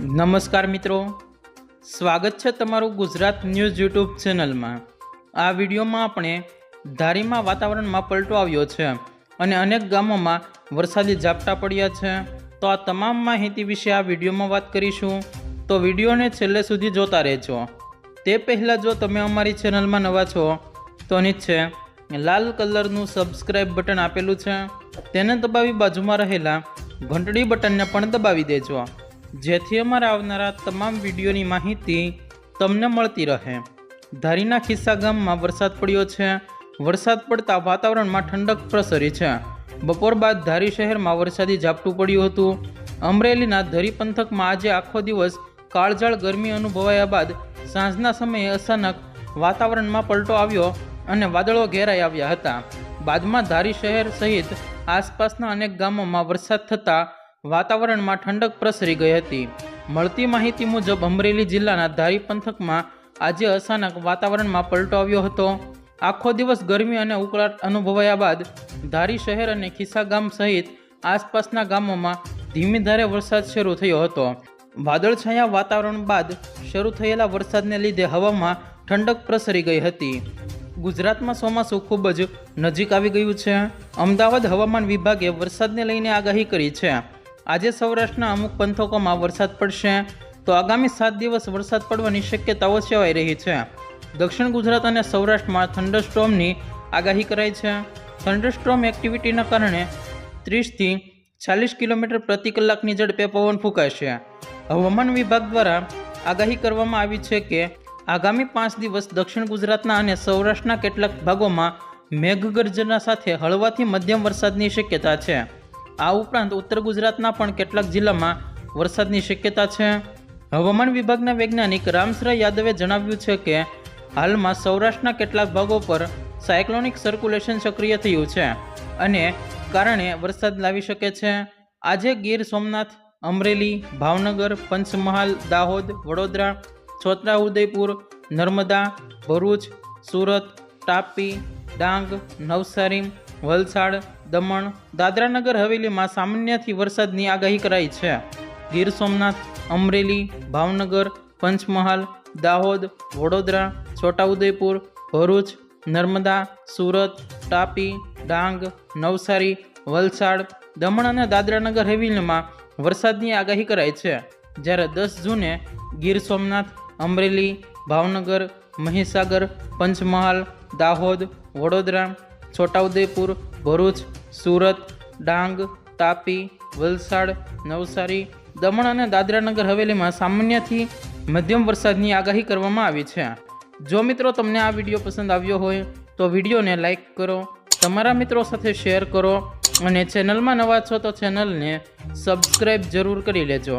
નમસ્કાર મિત્રો. સ્વાગત છે તમારું ગુજરાત ન્યૂઝ યુટ્યુબ ચેનલમાં. આ વિડીયોમાં આપણે ધારીમાં વાતાવરણમાં પલટો આવ્યો છે અને અનેક ગામોમાં વરસાદી ઝાપટા પડ્યા છે. તો આ તમામ માહિતી વિશે આ વિડીયોમાં વાત કરીશું. તો વિડીયોને છેલ્લે સુધી જોતા રહેજો. તે પહેલાં જો તમે અમારી ચેનલમાં નવા છો, તો નીચે લાલ કલરનું સબસ્ક્રાઇબ બટન આપેલું છે. તેને દબાવી બાજુમાં રહેલા ઘંટડી બટનને પણ દબાવી દેજો. જેથી અમારા આવનારા તમામ વિડીયોની માહિતી તમને મળતી રહે. ધારીના ખિસ્સા ગામમાં વરસાદ પડ્યો છે. વરસાદ પડતા વાતાવરણમાં ઠંડક પ્રસરી છે. બપોર બાદ ધારી શહેરમાં વરસાદી ઝાપટું પડ્યું હતું. અમરેલીના ધરી પંથકમાં આજે આખો દિવસ કાળઝાળ ગરમી અનુભવાયા બાદ સાંજના સમયે અચાનક વાતાવરણમાં પલટો આવ્યો અને વાદળો ઘેરાઈ આવ્યા હતા. બાદમાં ધારી શહેર સહિત આસપાસના અનેક ગામોમાં વરસાદ થતાં વાતાવરણમાં ઠંડક પ્રસરી ગઈ હતી. મળતી માહિતી મુજબ અમરેલી જિલ્લાના ધારી પંથકમાં આજે અચાનક વાતાવરણમાં પલટો આવ્યો હતો. આખો દિવસ ગરમી અને ઉકળાટ અનુભવાયા બાદ ધારી શહેર અને ખિસ્સા ગામ સહિત આસપાસના ગામોમાં ધીમી ધારે વરસાદ શરૂ થયો હતો. વાદળછાયા વાતાવરણ બાદ શરૂ થયેલા વરસાદને લીધે હવામાં ઠંડક પ્રસરી ગઈ હતી. ગુજરાતમાં ચોમાસું ખૂબ જ નજીક આવી ગયું છે. અમદાવાદ હવામાન વિભાગે વરસાદને લઈને આગાહી કરી છે. આજે સૌરાષ્ટ્રના અમુક પંથકોમાં વરસાદ પડશે. તો આગામી સાત દિવસ વરસાદ પડવાની શક્યતાઓ સેવાઈ રહી છે. દક્ષિણ ગુજરાત અને સૌરાષ્ટ્રમાં થંડરસ્ટોમની આગાહી કરાઈ છે. થંડરસ્ટોમ એક્ટિવિટીના કારણે ત્રીસથી ચાલીસ કિલોમીટર પ્રતિ કલાકની ઝડપે પવન ફૂંકાશે. હવામાન વિભાગ દ્વારા આગાહી કરવામાં આવી છે કે, આગામી પાંચ દિવસ દક્ષિણ ગુજરાતના અને સૌરાષ્ટ્રના કેટલાક ભાગોમાં મેઘગર્જના સાથે હળવાથી મધ્યમ વરસાદની શક્યતા છે. આ ઉપરાંત ઉત્તર ગુજરાતના પણ કેટલાક જિલ્લામાં વરસાદની શક્યતા છે. હવામાન વિભાગના વૈજ્ઞાનિક રામસરા યાદવે જણાવ્યું છે કે, હાલમાં સૌરાષ્ટ્રના કેટલાક ભાગો પર સાયક્લોનિક સર્ક્યુલેશન સક્રિય થયું છે અને કારણે વરસાદ લાવી શકે છે. આજે ગીર સોમનાથ, અમરેલી, ભાવનગર, પંચમહાલ, દાહોદ, વડોદરા છોટાઉદેપુર નર્મદા, ભરૂચ, સુરત, તાપી, ડાંગ, નવસારી, વલસાડ દમણ, દાદરાનગર હવેલીમાં સામાન્યથી વરસાદની આગાહી કરાઈ છે. ગીર સોમનાથ, અમરેલી, ભાવનગર, પંચમહાલ, દાહોદ, વડોદરા, છોટાઉદેપુર, ભરૂચ, નર્મદા, સુરત, તાપી, ડાંગ, નવસારી, વલસાડ, દમણ અને દાદરાનગર હવેલીમાં વરસાદની આગાહી કરાઈ છે. જ્યારે દસ જૂને ગીર સોમનાથ, અમરેલી, ભાવનગર, મહીસાગર, પંચમહાલ, દાહોદ, વડોદરા, છોટાઉદેપુર ભરૂચ, સુરત, ડાંગ, તાપી, વલસાડ, નવસારી, દમણ અને દાદરાનગર હવેલીમાં સામાન્યથી મધ્યમ વરસાદની આગાહી કરવામાં આવી છે. જો મિત્રો તમને આ વીડિયો પસંદ આવ્યો હોય, તો વિડીયોને લાઇક કરો, તમારા મિત્રો સાથે શેર કરો અને ચેનલમાં નવા છો તો ચેનલને સબસ્ક્રાઈબ જરૂર કરી લેજો.